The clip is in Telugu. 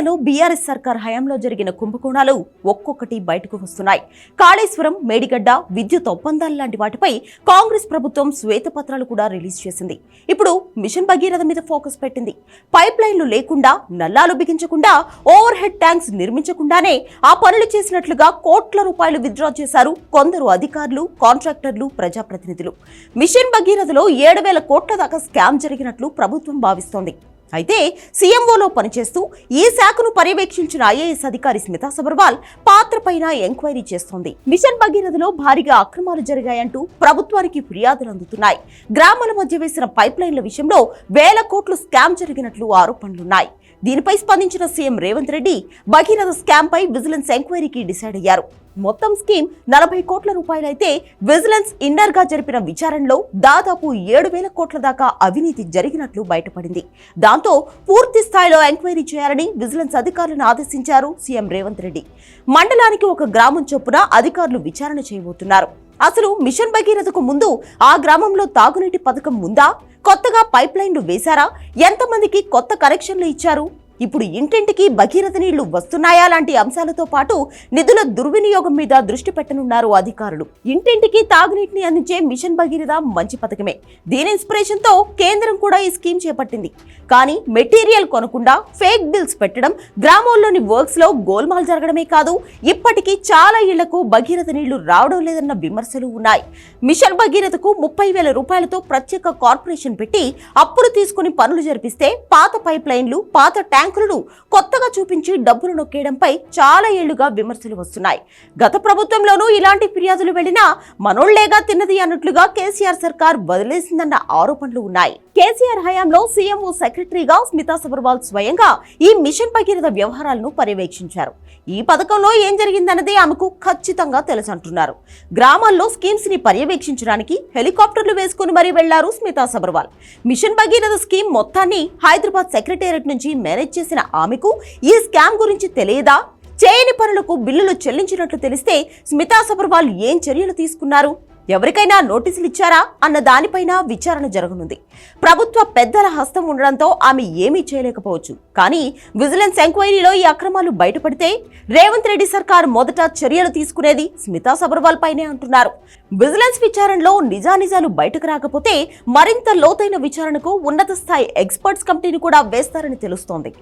తెలంగాణలో బీఆర్ఎస్ సర్కార్ హయాంలో జరిగిన కుంభకోణాలు ఒక్కొక్కటి బయటకు వస్తున్నాయి. కాళేశ్వరం మేడిగడ్డ విద్యుత్ ఒప్పందాలు లాంటి వాటిపై కాంగ్రెస్ ప్రభుత్వం శ్వేతపత్రాలు కూడా రిలీజ్ చేసింది. ఇప్పుడు మిషన్ భగీరథ మీద ఫోకస్ పెట్టింది. పైప్ లైన్లు లేకుండా నల్లాలు బిగించకుండా ఓవర్ హెడ్ ట్యాంక్స్ నిర్మించకుండానే ఆ పనులు చేసినట్లుగా కోట్ల రూపాయలు విత్డ్రా చేశారు కొందరు అధికారులు కాంట్రాక్టర్లు ప్రజాప్రతినిధులు. మిషన్ భగీరథలో ఏడు వేల కోట్ల దాకా స్కామ్ జరిగినట్లు ప్రభుత్వం భావిస్తోంది. అయితే సీఎంఓలో పనిచేస్తూ ఈ శాఖను పర్యవేక్షించిన ఐఏఎస్ అధికారి స్మితా సబర్వాల్ పాత్రపైన ఎంక్వైరీ చేస్తోంది. మిషన్ భగీరథలో భారీగా అక్రమాలు జరిగాయంటూ ప్రభుత్వానికి ఫిర్యాదులు అందుతున్నాయి. గ్రామాల మధ్య వేసిన పైప్ లైన్ల విషయంలో వేల కోట్లు స్కామ్ జరిగినట్లు ఆరోపణలున్నాయి. దీనిపై స్పందించిన సీఎం రేవంత్ రెడ్డి భగీరథ స్కామ్ పై విజిలెన్స్ ఎంక్వైరీకి డిసైడ్ అయ్యారు. మొత్తం స్కీమ్ నలభై కోట్ల రూపాయలైతే విజిలెన్స్ ఇన్నర్గా జరిపిన విచారణలో దాదాపు ఏడు వేల కోట్ల దాకా అవినీతి జరిగినట్లు బయటపడింది. దాంతో పూర్తి స్థాయిలో ఎంక్వైరీ చేయాలని విజిలెన్స్ అధికారులను ఆదేశించారు సీఎం రేవంత్ రెడ్డి. మండలానికి ఒక గ్రామం చొప్పున అధికారులు విచారణ చేయబోతున్నారు. అసలు మిషన్ భగీరథకు ముందు ఆ గ్రామంలో తాగునీటి పథకం ఉందా? కొత్తగా పైప్ లైన్లు వేశారా? ఎంతమందికి కొత్త కనెక్షన్లు ఇచ్చారు? ఇప్పుడు ఇంటింటికి భగీరథ నీళ్ళు వస్తున్నాయా లాంటి అంశాలతో పాటు నిధుల దుర్వినియోగం మీద దృష్టి పెట్టనున్నారు అధికారులు. ఇంటింటికి తాగునీటిని అందించే మిషన్ భగీరథ మంచి పథకమే. దీని ఇన్స్పిరేషన్తో కేంద్రం కూడా ఈ స్కీమ్ చేపట్టింది. కానీ మెటీరియల్ కొనకుండా ఫేక్ బిల్స్ పెట్టడం గ్రామాల్లోని వర్క్స్లో గోల్మాల్ జరగడమే కాదు ఇప్పటికీ చాలా ఇళ్ళకు భగీరథ నీళ్ళు రావడం లేదన్న విమర్శలు ఉన్నాయి. మిషన్ భగీరథకు ముప్పై వేల రూపాయలతో ప్రత్యేక కార్పొరేషన్ పెట్టి అప్పులు తీసుకుని పనులు జరిపిస్తే పాత పైప్ లైన్లు పాత బ్యాంకులను కొత్తగా చూపించి డబ్బులు నొక్కేయడంపై చాలా ఏళ్ళుగా విమర్శలు వస్తున్నాయి. గత ప్రభుత్వంలోనూ ఇలాంటి ఫిర్యాదులు వెళ్ళినా మనోళ్ళేగా తిన్నది అన్నట్లుగా కేసీఆర్ సర్కార్ వదిలేసిందన్న ఆరోపణలు ఉన్నాయి. కేసీఆర్ హయాంలో సీఎంఓ సెక్రటరీగా స్మితా సబర్వాల్ స్వయంగా ఈ మిషన్ భగీరథ వ్యవహారాలను పర్యవేక్షించారు. ఈ పథకంలో ఏం జరిగిందన్నదే ఆమెకు ఖచ్చితంగా తెలుసంటున్నారు. గ్రామాల్లో స్కీమ్స్ని పర్యవేక్షించడానికి హెలికాప్టర్లు వేసుకుని మరీ వెళ్ళారు స్మితా సబర్వాల్. మిషన్ భగీరథ స్కీమ్ మొత్తాన్ని హైదరాబాద్ సెక్రటేరియట్ నుంచి మేనేజ్ చేసిన ఆమెకు ఈ స్కామ్ గురించి తెలియదా? చేయని పనులకు బిల్లులు చెల్లించినట్లు తెలిస్తే స్మితా సబర్వాల్ ఏం చర్యలు తీసుకున్నారు? ఎవరికైనా నోటీసులు ఇచ్చారా అన్న దానిపైన విచారణ జరగనుంది. ప్రభుత్వ పెద్దల హస్తం ఉండడంతో ఆమె ఏమీ చేయలేకపోవచ్చు. కానీ విజిలెన్స్ ఎంక్వైరీలో ఈ అక్రమాలు బయటపడితే రేవంత్ రెడ్డి సర్కార్ మొదట చర్యలు తీసుకునేది స్మితా సబర్వాల్ పైనే అంటున్నారు. విజిలెన్స్ విచారణలో నిజానిజాలు బయటకు రాకపోతే మరింత లోతైన విచారణకు ఉన్నత స్థాయి ఎక్స్పర్ట్స్ కమిటీని కూడా వేస్తారని తెలుస్తోంది.